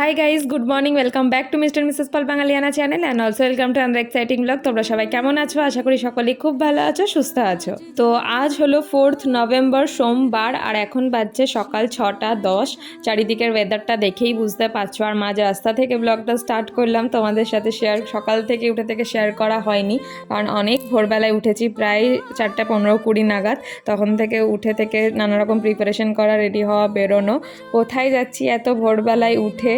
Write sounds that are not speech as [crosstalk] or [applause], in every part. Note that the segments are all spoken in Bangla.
Hi guys good morning welcome back to mister missus Pal Bangaliyana channel and also welcome to another exciting vlog তোমরা সবাই কেমন আছো? আশা করি সকলেই খুব ভালো আছো, সুস্থ আছো। তো আজ হলো ফোর্থ নভেম্বর সোমবার, আর এখন বাজছে সকাল ছটা দশ। চারিদিকের ওয়েদারটা দেখেই বুঝতে পারছ। আর মাঝ রাস্তা থেকে ব্লগটা স্টার্ট করলাম, তোমাদের সাথে শেয়ার সকাল থেকে উঠে থেকে শেয়ার করা হয়নি। কারণ অনেক ভোরবেলায় উঠেছি, প্রায় চারটে পনেরো কুড়ি নাগাদ। তখন থেকে উঠে থেকে নানা রকম প্রিপারেশন করা রেডি হওয়া, বেরোনো। কোথায় যাচ্ছি? এত ভোরবেলায় উঠে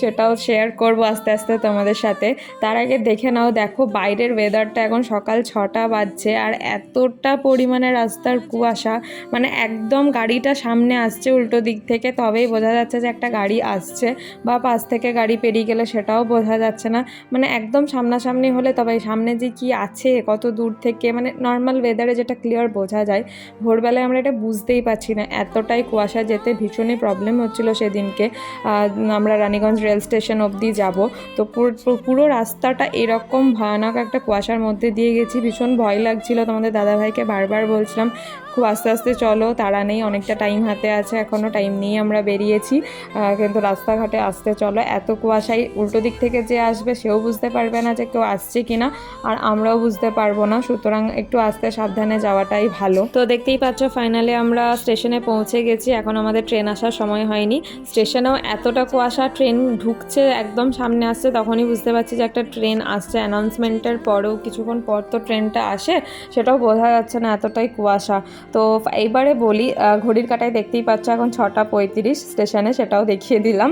সেটাও শেয়ার করব আস্তে আস্তে তোমাদের সাথে। তার আগে দেখে নাও দেখো বাইরের ওয়েদারটা এখন সকাল ছটা বাজছে আর এতটা পরিমাণে রাস্তার কুয়াশা। মানে একদম গাড়িটা সামনে আসছে উল্টো দিক থেকে তবেই বোঝা যাচ্ছে যে একটা গাড়ি আসছে বা পাশ থেকে গাড়ি পেরিয়ে গেলে সেটাও বোঝা যাচ্ছে না। মানে একদম সামনাসামনি হলে তবে সামনে যে কি আছে কত দূর থেকে মানে নর্মাল ওয়েদারে যেটা ক্লিয়ার বোঝা যায় ভোরবেলায় আমরা এটা বুঝতেই পারছি না। এতটাই কুয়াশা যেতে ভীষণই প্রবলেম হচ্ছিল সেদিনকে। আহ, আমরা রানীগঞ্জ রেল স্টেশন অবধি যাব। তো পুরো- রাস্তাটা এরকম ভয়ানক একটা কুয়াশার মধ্যে দিয়ে গেছি। ভীষণ ভয় লাগছিল। তোমাদের দাদাভাইকে বারবার বলছিলাম খুব আস্তে আস্তে চলো, তারা নেই, অনেকটা টাইম হাতে আছে এখনও টাইম নিয়ে আমরা বেরিয়েছি। কিন্তু রাস্তাঘাটে আসতে চলো, এত কুয়াশায় উল্টো দিক থেকে যে আসবে সেও বুঝতে পারবে না যে কেউ আসছে কিনা, আর আমরাও বুঝতে পারব না, সুতরাং একটু আস্তে সাবধানে যাওয়াটাই ভালো। তো দেখতেই পাচ্ছ ফাইনালে আমরা স্টেশনে পৌঁছে গেছি, এখন আমাদের ট্রেন আসার সময় হয়নি। স্টেশনেও এতটা কুয়াশা ট্রেন ঢুকছে, একদম সামনে আসছে, তখনই বুঝতে পারছি যে একটা ট্রেন আসছে। অ্যানাউন্সমেন্টের পরেও কিছুক্ষণ পর তো ট্রেনটা আসে, সেটাও বোঝা যাচ্ছে না এতটাই কুয়াশা। তো এইবারে বলি ঘড়ির কাটায় দেখতেই পাচ্ছ এখন ছটা পঁয়ত্রিশ, স্টেশনে সেটাও দেখিয়ে দিলাম।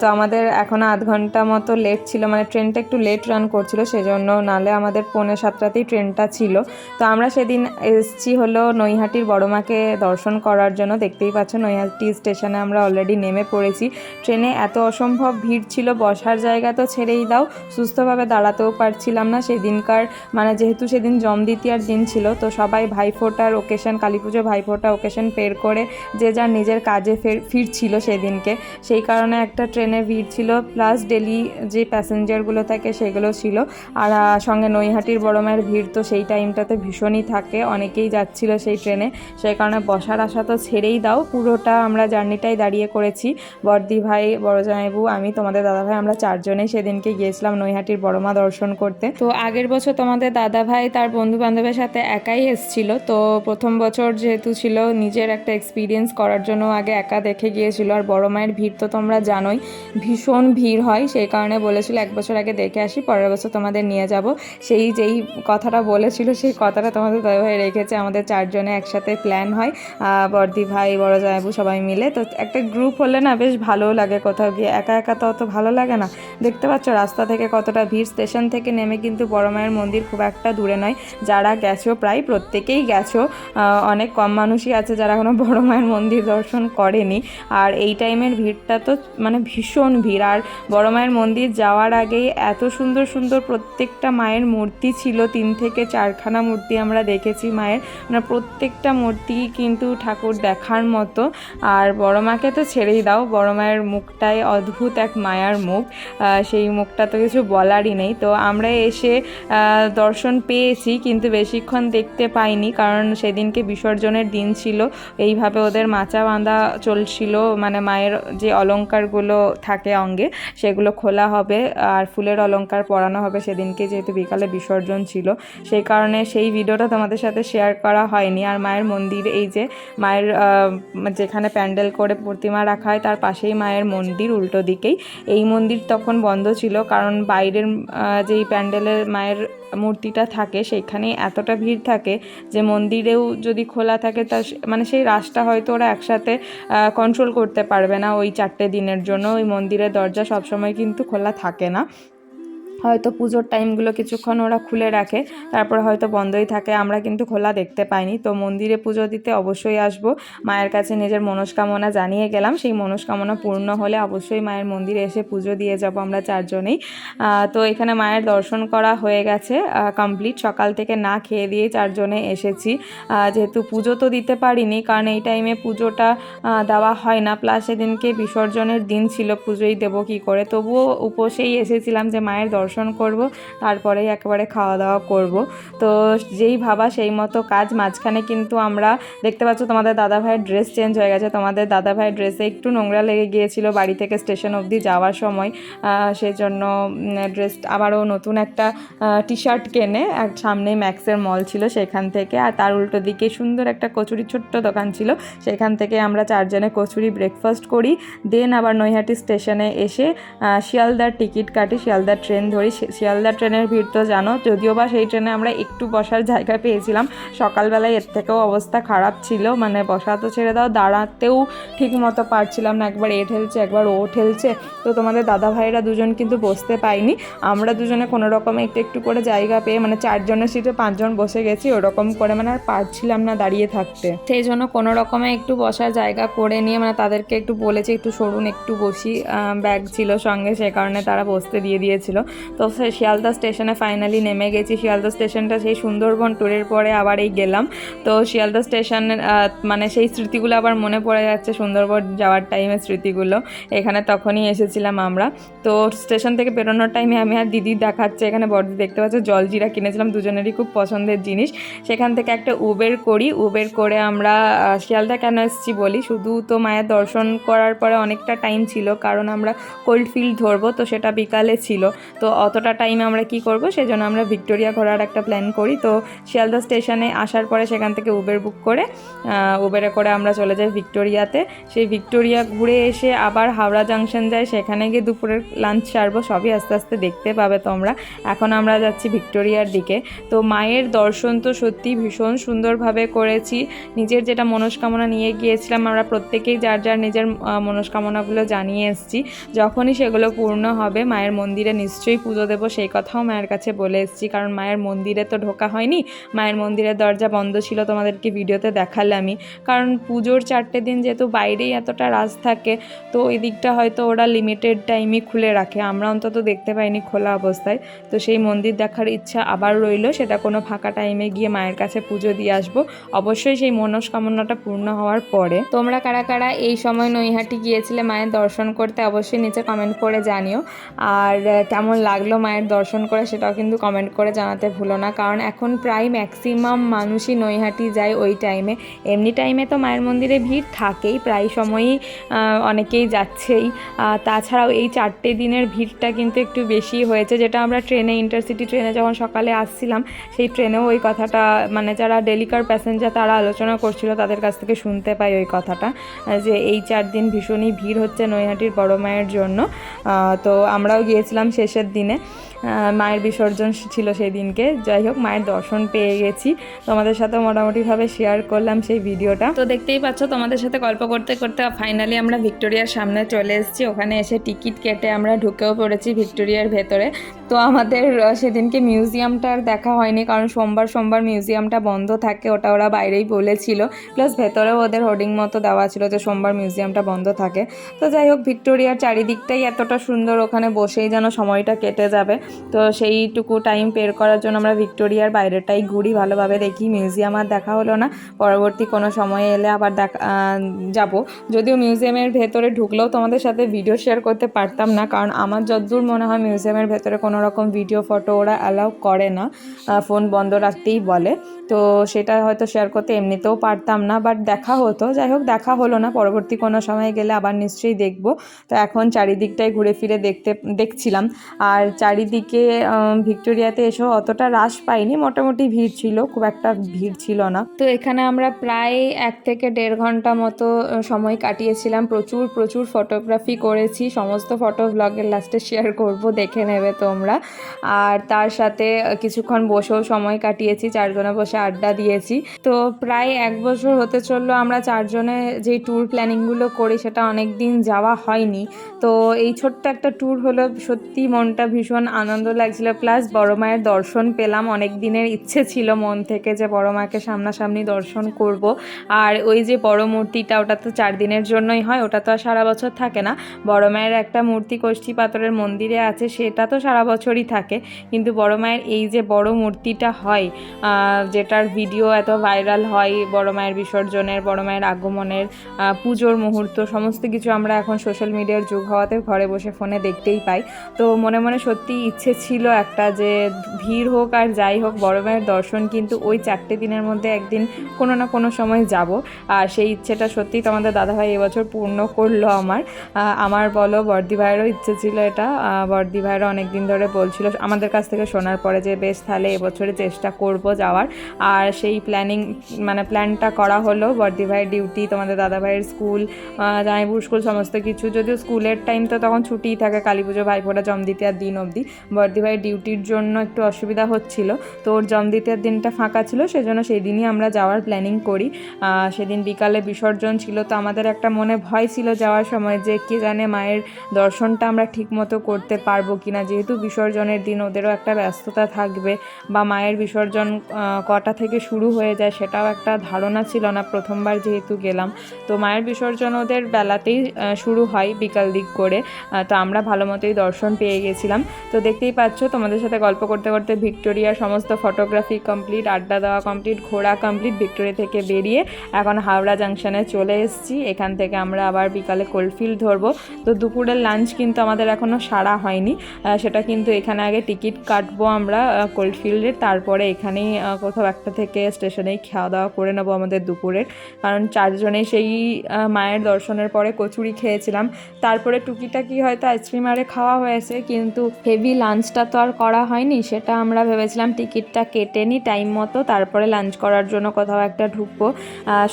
তো আমাদের এখনও আধ ঘণ্টা মতো লেট ছিল মানে ট্রেনটা একটু লেট রান করছিল, সেজন্য নালে আমাদের পৌনে সাতটাতেই ট্রেনটা ছিল। তো আমরা সেদিন এসছি হলো নৈহাটির বড়মাকে দর্শন করার জন্য। দেখতেই পাচ্ছ নৈহাটি স্টেশনে আমরা অলরেডি নেমে পড়েছি। ট্রেনে এত অসম্ভব ভিড় ছিল, বসার জায়গা তো ছেড়েই দাও, সুস্থভাবে দাঁড়াতেও পারছিলাম না। সেদিনকার মানে যেহেতু সেদিন জম দ্বিতীয়ার দিন ছিল, তো সবাই ভাইফোঁটার ওকেশন কালী পুজো ভাইফোঁটা ওকেশন পের করে যে যার নিজের কাজে ফের ফিরছিল সেদিনকে। সেই কারণে একটা ট্রেনে ভিড় ছিল প্লাস ডেলি যে প্যাসেঞ্জারগুলো থাকে সেগুলো ছিল। আর সঙ্গে নৈহাটির বড় মায়ের ভিড় তো সেই টাইমটাতে ভীষণই থাকে, অনেকেই যাচ্ছিল সেই ট্রেনে। সেই কারণে বসার আশা তো ছেড়েই দাও, পুরোটা আমরা জার্নিটাই দাঁড়িয়ে করেছি। বর্দি ভাই, বড় জামাইবু, আমি, তোমাদের দাদাভাই আমরা চারজনেই সেদিনকে গিয়েছিলাম নৈহাটির বড় মা দর্শন করতে। তো আগের বছর তোমাদের দাদাভাই তার বন্ধু বান্ধবের সাথে একাই এসেছিল, তো প্রথম বছর যেহেতু ছিল, নিজের একটা এক্সপিরিয়েন্স করার জন্য আগে একা দেখে গিয়েছিল। আর বড় মায়ের ভিড় তো তোমরা জানোই, ভীষণ ভিড় হয়। সেই কারণে বলেছিল, এক বছর আগে দেখে আসি, পরের বছর তোমাদের নিয়ে যাব। সেই যেই কথাটা বলেছিল, সেই কথাটা তোমাদের ভাই রেখেছে। আমাদের চারজনে একসাথে প্ল্যান হয়। বর্দি ভাই, বড় জায়বু সবাই মিলে। তো একটা গ্রুপ হলে না বেশ ভালোও লাগে কোথাও গিয়ে। একা একা তো অত ভালো লাগে না। দেখতে পাচ্ছ, রাস্তা থেকে কতটা ভিড়। স্টেশন থেকে নেমে কিন্তু বড় মায়ের মন্দির খুব একটা দূরে নয়। যারা গেছো, প্রায় প্রত্যেকেই গেছো। অনেক কম মানুষই আছে যারা এখনও বড় মায়ের মন্দির দর্শন করেনি। আর এই টাইমের ভিড়টা তো মানে ভীষণ ভিড়। আর বড় মায়ের মন্দির যাওয়ার আগেই এত সুন্দর সুন্দর প্রত্যেকটা মায়ের মূর্তি ছিল। তিন থেকে চারখানা মূর্তি আমরা দেখেছি মায়ের। মানে প্রত্যেকটা মূর্তি কিন্তু ঠাকুর দেখার মতো। আর বড় মাকে তো ছেড়েই দাও, বড় মায়ের মুখটাই অদ্ভুত এক মায়ার মুখ। সেই মুখটা তো কিছু বলারই নেই। তো আমরা এসে দর্শন পেয়েছি, কিন্তু বেশিক্ষণ দেখতে পাইনি। কারণ সেদিনকে বিসর্জনের দিন ছিল, এইভাবে ওদের মাচা বাঁধা চলছিল মানে মায়ের যে অলঙ্কারগুলো থাকে অঙ্গে, সেগুলো খোলা হবে আর ফুলের অলংকার পরানো হবে সেদিনকে যেহেতু বিকালে বিসর্জন ছিল। সেই কারণে সেই ভিডিওটা তোমাদের সাথে শেয়ার করা হয়নি। আর মায়ের মন্দির, এই যে মায়ের যেখানে প্যান্ডেল করে প্রতিমা রাখা হয়, তার পাশেই মায়ের মন্দির উল্টো দিকেই। এই মন্দির তখন বন্ধ ছিল কারণ বাইরের যেই প্যান্ডেলের মায়ের মূর্তিটা থাকে সেখানে এতটা ভিড় থাকে যে মন্দিরেও যদি খোলা থাকে তা মানে সেই রাসটা হয়তো ওরা একসাথে কন্ট্রোল করতে পারবে না ওই চারটে দিনের জন্য। ওই মন্দিরের দরজা সবসময় কিন্তু খোলা থাকে না। হয়তো পুজোর টাইমগুলো কিছুক্ষণ ওরা খুলে রাখে, তারপর হয়তো বন্ধই থাকে, আমরা কিন্তু খোলা দেখতে পাইনি। তো মন্দিরে পুজো দিতে অবশ্যই আসব। মায়ের কাছে নিজের মনস্কামনা জানিয়ে গেলাম। সেই মনস্কামনা পূর্ণ হলে অবশ্যই মায়ের মন্দিরে এসে পুজো দিয়ে যাব আমরা চারজনেই। তো এখানে মায়ের দর্শন করা হয়ে গেছে কমপ্লিট সকাল থেকে না খেয়ে দিয়ে চারজনে এসেছি। যেহেতু পুজো তো দিতে পারিনি, কারণ এই টাইমে পুজোটা দেওয়া হয় না। প্লাস সেদিনকে বিসর্জনের দিন ছিল, পুজোই দেবো কী করে? তবুও উপসেই এসেছিলাম যে মায়ের দর্শন দর্শন করব তারপরেই একেবারে খাওয়া দাওয়া করব। তো যেই ভাবা সেই মতো কাজ মাঝখানে কিন্তু আমরা দেখতে পাচ্ছ তোমাদের দাদা ভাইয়ের ড্রেস চেঞ্জ হয়ে গেছে। তোমাদের দাদা ভাইয়ের ড্রেসে একটু নোংরা লেগে গিয়েছিল বাড়ি থেকে স্টেশন অবধি যাওয়ার সময়। আহ, সেই জন্য ড্রেস আবারও নতুন একটা টি শার্ট কেনে এক সামনে ম্যাক্সের মল ছিল সেখান থেকে। আর তার উল্টো দিকে সুন্দর একটা কচুরি ছোট্ট দোকান ছিল। সেখান থেকে আমরা চারজনে কচুরি ব্রেকফাস্ট করি। দেন আবার নৈহাটি স্টেশনে এসে শিয়ালদার টিকিট কাটি। শিয়ালদার ট্রেন ধরি, শি- শিয়ালদার ট্রেনের ভিড় তো জানো, যদিও বা সেই ট্রেনে আমরা একটু বসার জায়গা পেয়েছিলাম, সকালবেলায় এর থেকেও অবস্থা খারাপ ছিল মানে বসা তো ছেড়ে দাও, দাঁড়াতেও ঠিক মতো পারছিলাম না, একবার এ ঠেলছে, একবার ও ঠেলছে, তো তোমাদের দাদা ভাইরা দুজন কিন্তু বসতে পাইনি, আমরা দুজনে কোনো রকমে একটু একটু করে জায়গা পেয়ে মানে চারজনের সিটে পাঁচজন বসে গেছি, ওরকম করে মানে আর পারছিলাম না দাঁড়িয়ে থাকতে। সেই জন্য কোনো রকমে একটু বসার জায়গা করে নিয়ে মানে তাদেরকে একটু বলেছি, একটু সরুন, একটু বসি ব্যাগ ছিল সঙ্গে, সে কারণে তারা বসতে দিয়ে দিয়েছিল। তো শিয়ালদা স্টেশনে ফাইনালি নেমে গেছি। শিয়ালদা স্টেশনটা সেই সুন্দরবন ট্যুরের পরে আবার এই গেলাম। তো শিয়ালদা স্টেশনের মানে সেই স্মৃতিগুলো আবার মনে পড়ে যাচ্ছে সুন্দরবন যাওয়ার টাইমের স্মৃতিগুলো। এখানে তখনই এসেছিলাম আমরা। তো স্টেশন থেকে বেরোনোর টাইমে আমি আর দিদি দেখাচ্ছে। এখানে বড়দি দেখতে পাচ্ছে জলজিরা কিনেছিলাম, দুজনেরই খুব পছন্দের জিনিস। সেখান থেকে একটা উবের করি। উবের করে আমরা শিয়ালদা কেন এসেছি বলি? শুধু তো মায়ের দর্শন করার পরে অনেকটা টাইম ছিল, কারণ আমরা কোল্ড ফিল্ড ধরবো, তো সেটা বিকালে ছিল। তো অতটা টাইমে আমরা কি করব? সেজন্য আমরা ভিক্টোরিয়া ঘোরার একটা প্ল্যান করি। তো শিয়ালদা স্টেশনে আসার পরে সেখান থেকে উবের বুক করে উবেরে করে আমরা চলে যাই ভিক্টোরিয়াতে। সেই ভিক্টোরিয়া ঘুরে এসে আবার হাওড়া জাংশন যাই সেখানে গিয়ে দুপুরের লাঞ্চ সারবো। সবই আস্তে আস্তে দেখতে পাবে তোমরা। এখন আমরা যাচ্ছি ভিক্টোরিয়ার দিকে। তো মায়ের দর্শন তো সত্যি ভীষণ সুন্দরভাবে করেছি। নিজের যেটা মনস্কামনা নিয়ে গিয়েছিলাম, আমরা প্রত্যেকেই যার যার নিজের মনস্কামনাগুলো জানিয়ে এসেছি। যখনই সেগুলো পূর্ণ হবে, মায়ের মন্দিরে নিশ্চয়ই পুজো দেবো সেই কথাও মায়ের কাছে বলে এসেছি। কারণ মায়ের মন্দিরে তো ঢোকা হয়নি। মায়ের মন্দিরের দরজা বন্ধ ছিল তোমাদেরকে ভিডিওতে দেখালামই কারণ পুজোর চারটে দিন যেহেতু বাইরেই এতটা রাজ থাকে, তো ওই দিকটা হয়তো ওরা লিমিটেড টাইমই খুলে রাখে। আমরা অন্তত দেখতে পাইনি খোলা অবস্থায়। তো সেই মন্দির দেখার ইচ্ছা আবার রইল। সেটা কোনো ফাঁকা টাইমে গিয়ে মায়ের কাছে পুজো দিয়ে আসব। অবশ্যই সেই মনস্কামনাটা পূর্ণ হওয়ার পরে। তোমরা কারা কারা এই সময় নৈহাটি গিয়েছিলে মায়ের দর্শন করতে অবশ্যই নিচে কমেন্ট করে জানিও। আর কেমন লাগল মায়ের দর্শন করে, সেটাও কিন্তু কমেন্ট করে জানাতে ভুলো না। কারণ এখন প্রায় ম্যাক্সিমাম মানুষই নৈহাটি যায় ওই টাইমে এমনি টাইমে তো মায়ের মন্দিরে ভিড় থাকেই, প্রায় সময়ই অনেকেই যাচ্ছেই। তাছাড়াও এই চারটে দিনের ভিড়টা কিন্তু একটু বেশি হয়েছে, যেটা আমরা ট্রেনে ইন্টারসিটি ট্রেনে যখন সকালে আসছিলাম, সেই ট্রেনেও ওই কথাটা মানে যারা ডেলিকার প্যাসেঞ্জার তারা আলোচনা করছিল, তাদের কাছ থেকে শুনতে পাই ওই কথাটা, যে এই চার দিন ভীষণই ভিড় হচ্ছে নৈহাটির বড় মায়ের জন্য। তো আমরাও গিয়েছিলাম শেষের দিনে। আহ, মায়ের বিসর্জন ছিল সেই দিনকে যাই হোক মায়ের দর্শন পেয়ে গেছি। তোমাদের সাথে মোটামুটিভাবে শেয়ার করলাম সেই ভিডিওটা। তো দেখতেই পাচ্ছ তোমাদের সাথে গল্প করতে করতে ফাইনালি আমরা ভিক্টোরিয়ার সামনে চলে এসেছি। ওখানে এসে টিকিট কেটে আমরা ঢুকেও পড়েছি ভিক্টোরিয়ার ভেতরে। তো আমাদের সেদিনকে মিউজিয়ামটা আর দেখা হয়নি কারণ সোমবার সোমবার মিউজিয়ামটা বন্ধ থাকে ওটা ওরা বাইরেই বলেছিল। প্লাস ভেতরেও ওদের হোর্ডিং মতো দেওয়া ছিল যে সোমবার মিউজিয়ামটা বন্ধ থাকে। তো যাই হোক ভিক্টোরিয়ার চারিদিকটাই এতটা সুন্দর ওখানে বসেই যেন সময়টা কেটে যাবে। তো সেইটুকু টাইম বের করার জন্য আমরা ভিক্টোরিয়ার বাইরেটাই ঘুরি, ভালোভাবে দেখি। মিউজিয়াম আর দেখা হলো না। পরবর্তী কোনো সময়ে এলে আবার দেখা যাব। যদিও মিউজিয়ামের ভেতরে ঢুকলেও তোমাদের সাথে ভিডিও শেয়ার করতে পারতাম না, কারণ আমার যতদূর মনে হয় মিউজিয়ামের ভেতরে কোনো রকম ভিডিও ফটো ওরা অ্যালাউ করে না। ফোন বন্ধ রাখতেই বলে। তো সেটা হয়তো শেয়ার করতে এমনিতেও পারতাম না বাট দেখা হতো। যাই হোক, দেখা হলো না। পরবর্তী কোনো সময় গেলে আবার নিশ্চয়ই দেখব। তো এখন চারিদিকটাই ঘুরে ফিরে দেখতে, দেখছিলাম। আর চারিদিকে ভিক্টোরিয়াতে এসেও অতটা রাশ পাইনি। মোটামুটি ভিড় ছিল, খুব একটা ভিড় ছিল না। তো এখানে আমরা প্রায় এক থেকে দেড় ঘণ্টা মতো সময় কাটিয়েছিলাম। প্রচুর প্রচুর ফটোগ্রাফি করেছি। সমস্ত ফটো ব্লগের লাস্টে শেয়ার করব, দেখে নেবে তোমরা। আর তার সাথে কিছুক্ষণ বসেও সময় কাটিয়েছি। চারজনে বসে আড্ডা দিয়েছি। তো প্রায় এক বছর হতে চলল আমরা চারজনে যে ট্যুর প্ল্যানিংগুলো করি, সেটা অনেক দিন যাওয়া হয়নি। তো এই ছোট্ট একটা ট্যুর হলো সত্যি মনটা ভীষণ আনন্দ লাগছিল। প্লাস বড় মায়ের দর্শন পেলাম। অনেক দিনের ইচ্ছে ছিল মন থেকে যে বড় মাকে সামনাসামনি দর্শন করব। আর ওই যে বড় মূর্তিটা, ওটা তো চার দিনের জন্যই হয়, ওটা তো আর সারা বছর থাকে না। বড় মায়ের একটা মূর্তি কষ্টি পাথরের মন্দিরে আছে, সেটা তো সারা বছরই থাকে। কিন্তু বড় মায়ের এই যে বড় মূর্তিটা হয় যেটার ভিডিও এত ভাইরাল হয় বড় মায়ের বিসর্জনের, বড় মায়ের আগমনের পুজোর মুহূর্ত, সমস্ত কিছু আমরা এখন সোশ্যাল মিডিয়ার যুগ হওয়াতে ঘরে বসে ফোনে দেখতেই পাই। তো মনে মনে সত্যি ইচ্ছে ছিল একটা যে ভিড় হোক আর যাই হোক, বড় মায়ের দর্শন, কিন্তু ওই চারটে দিনের মধ্যে একদিন কোনো না কোনো সময় যাব। আর সেই ইচ্ছেটা সত্যিই তোমাদের দাদাভাই এবছর পূর্ণ করল আমার। আমার বলো, বর্দি ভাইয়েরও ইচ্ছে ছিল এটা। বর্দি ভাইয়েরও অনেক দিন ধরে বলছিল, আমাদের কাছ থেকে শোনার পরে যে, বেশ, তাহলে এবছরে চেষ্টা করব যাওয়ার। আর সেই প্ল্যানিং মানে প্ল্যানটা করা হলো, বর্দি ভাইয়ের ডিউটি তোমাদের দাদা ভাইয়ের স্কুল জামাইপুর স্কুল সমস্ত কিছু। যদিও স্কুলের টাইম তো তখন ছুটিই থাকে কালী পুজো ভাইফোঁটা জম দ্বিতীয়ার দিন অবধি। বর্দি ভাইয়ের ডিউটির জন্য একটু অসুবিধা হচ্ছিল, তো ওর জম দ্বিতীয়ার দিনটা ফাঁকা ছিল, সেজন্য সেই দিনই আমরা যাওয়ার প্ল্যানিং করি। সেদিন বিকালে বিসর্জন ছিল, তো আমাদের একটা মনে ভয় ছিল যাওয়ার সময় যে কে জানে মায়ের দর্শনটা আমরা ঠিক মতো করতে পারব কি না যেহেতু বিসর্জনের দিন ওদেরও একটা ব্যস্ততা থাকবে বা মায়ের বিসর্জন কটা থেকে শুরু হয়ে যায় সেটাও একটা ধারণা ছিল না, প্রথমবার যেহেতু গেলাম। তো মায়ের বিসর্জন ওদের বেলাতেই শুরু হয় বিকাল দিক করে। তো আমরা ভালো মতোই দর্শন পেয়ে গেছিলাম। তো দেখতেই পাচ্ছ, তোমাদের সাথে গল্প করতে করতে ভিক্টোরিয়ার সমস্ত ফটোগ্রাফি কমপ্লিট আড্ডা দেওয়া কমপ্লিট ঘোরা কমপ্লিট ভিক্টোরিয়া থেকে বেরিয়ে এখন হাওড়া জাংশনে চলে এসেছি। এখান থেকে আমরা আবার বিকালে কোল্ডফিল্ড ধরবো। তো দুপুরের লাঞ্চ কিন্তু আমাদের এখনও সারা হয়নি। সেটা কিন্তু এখানে আগে টিকিট কাটবো আমরা কোল্ডফিল্ডের তারপরে এখানেই কোথাও একটা থেকে স্টেশনেই খাওয়া দাওয়া করে নেব আমাদের দুপুরের। কারণ চারজনেই সেই মায়ের দর্শনের পরে কচুরি খেয়েছিলাম। তারপরে টুকিটাকি হয়তো আইসক্রিম আরে খাওয়া হয়েছে, কিন্তু হেভি লাঞ্চটা তো আর করা হয়নি, সেটা আমরা ভেবেছিলাম টিকিটটা কেটে নিই টাইম মতো, তারপরে লাঞ্চ করার জন্য কোথাও একটা ঢুকবো।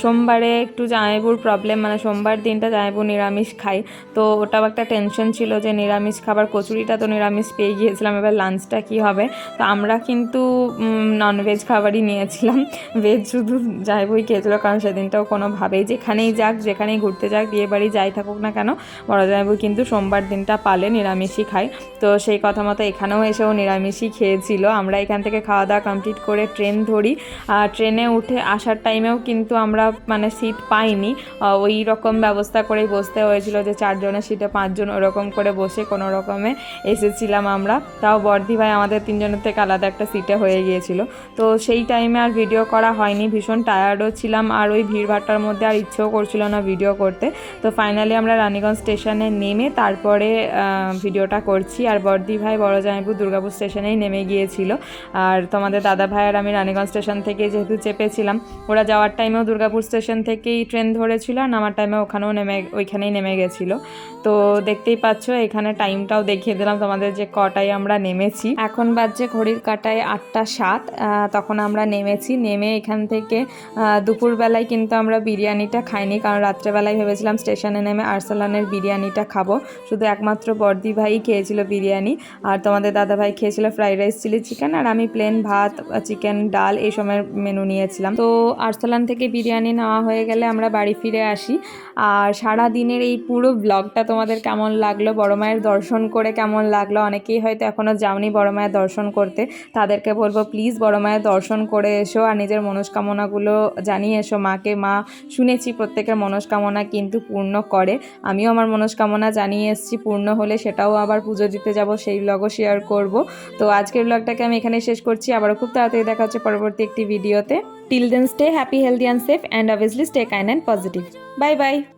সোমবারে একটু জামাইবুর প্রবলেম মানে সোমবার দিনটা জামাইবু নিরামিষ খাই তো ওটাও একটা টেনশন ছিল যে নিরামিষ খাবার, কচুরিটা তো নিরামিষ পেয়ে গিয়েছিলাম, এবার লাঞ্চটা কি হবে? তো আমরা কিন্তু ননভেজ খাবারই নিয়েছিলাম [laughs] ভেজ শুধু জামাইবুই খেয়েছিল, কারণ সেদিনটাও কোনোভাবেই, যেখানেই যাক, যেখানেই ঘুরতে যাক বিয়ে বাড়ি যাই থাকুক না কেন, বড় জামাইবু কিন্তু সোমবার দিনটা পালে নিরামিষই খায়, তো সেই কথা মতো এখানেও এসেও নিরামিষই খেয়েছিল। আমরা এখান থেকে খাওয়া দাওয়া কমপ্লিট করে ট্রেন ধরি। আর ট্রেনে উঠে আসার টাইমেও কিন্তু আমরা মানে সিট পাইনি। ওই রকম ব্যবস্থা করেই বসতে হয়েছিল যে চারজনের সিটে পাঁচজন ওরকম করে বসে কোনো রকমে এসেছিলাম আমরা। তাও বর্দি ভাই আমাদের তিনজনের থেকে আলাদা একটা সিটে হয়ে গিয়েছিল। তো সেই টাইমে আর ভিডিও করা হয়নি। ভীষণ টায়ার্ডও ছিলাম। আর ওই ভিড়ভাট্টার মধ্যে আর ইচ্ছেও করছিল না ভিডিও করতে। তো ফাইনালি আমরা রানীগঞ্জ স্টেশনে নেমে তারপরে ভিডিওটা করছি। আর বর্দি ভাই বড় জামাইপুর দুর্গাপুর স্টেশনেই নেমে গিয়েছিল। আর তোমাদের দাদা ভাই আর আমি রানীগঞ্জ স্টেশন থেকে যেহেতু চেপেছিলাম, ওরা যাওয়ার টাইমেও দুর্গাপুর স্টেশন থেকেই ট্রেন ধরেছিল আর নামার টাইমে ওখানেও নেমে, ওইখানেই নেমে গেছিল। তো দেখতেই পাচ্ছ, এখানে টাইমটাও দেখিয়ে দিলাম তোমাদের যে কটায় আমরা নেমেছি। এখন বাজছে ঘড়ির কাটায় আটটা সাত তখন আমরা নেমেছি। নেমে এখান থেকে দুপুরবেলায় কিন্তু আমরা বিরিয়ানিটা খাইনি, কারণ রাত্রেবেলায় ভেবেছিলাম স্টেশনে নেমে আরসালানের বিরিয়ানিটা খাব। শুধু একমাত্র বর্দি ভাই খেয়েছিল বিরিয়ানি। আর তোমাদের দাদা ভাই খেয়েছিল ফ্রাইড রাইস চিলি চিকেন আর আমি প্লেন ভাত চিকেন ডাল এই সময়ের মেনু নিয়েছিলাম। তো আরসালান থেকে বিরিয়ানি নেওয়া হয়ে গেলে আমরা বাড়ি ফিরে আসি। আর সারা দিনের এই পুরো ব্লগটা তোমাদের কেমন লাগল, বড় মায়ের দর্শন করে কেমন লাগল? অনেকেই হয়তো এখনও যাওনি বড় মায়ের দর্শন করতে। তাদেরকে বলব প্লিজ বড় মায়ের দর্শন করে এসো আর নিজের মনস্কামনাগুলো জানিয়ে এসো মাকে। মা, শুনেছি প্রত্যেকের মনস্কামনা কিন্তু পূর্ণ করে। আমিও আমার মনস্কামনা জানিয়ে এসেছি, পূর্ণ হলে সেটাও আবার পুজো দিতে যাব, সেই ব্লগও শেয়ার করব। তো আজকের ব্লগটাকে আমি এখানে শেষ করছি। আবারও খুব তাড়াতাড়ি দেখা হচ্ছে পরবর্তী একটি ভিডিওতে till then stay happy healthy and safe and obviously stay kind and positive bye bye